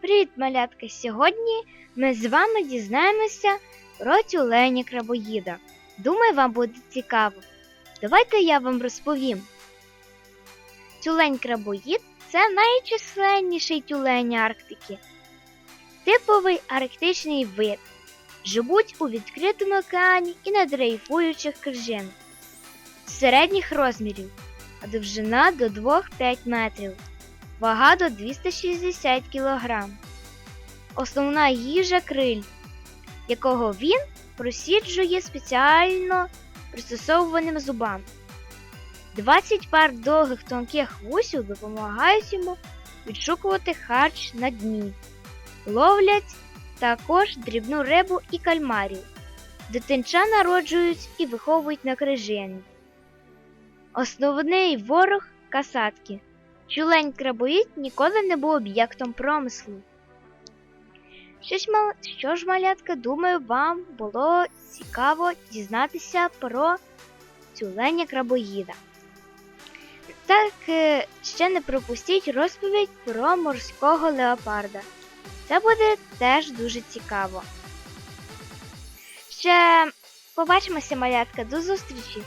Привіт, малятка! Сьогодні ми з вами дізнаємося про тюлені крабоїда. Думаю, вам буде цікаво. Давайте я вам розповім. Тюлень крабоїд це найчисленніший тюлень Арктики. Типовий арктичний вид. Живуть у відкритому океані і на дрейфуючих крижинах. Середніх розмірів, а довжина до 2-5 метрів вага до 260 кг. Основна їжа криль, якого він просіджує спеціально пристосовуваним зубам. 20 пар довгих тонких вусів допомагають йому відшукувати харч на дні. Ловлять також дрібну рибу і кальмарів. Дитинча народжують і виховують на крижині. Основний ворог касатки. Тюлень крабоїд ніколи не був об'єктом промислу. Що ж, малятка, думаю, вам було цікаво дізнатися про тюленя крабоїда. Так, е, ще не пропустіть розповідь про морського леопарда. Це буде теж дуже цікаво. Ще побачимося, малятка, до зустрічі!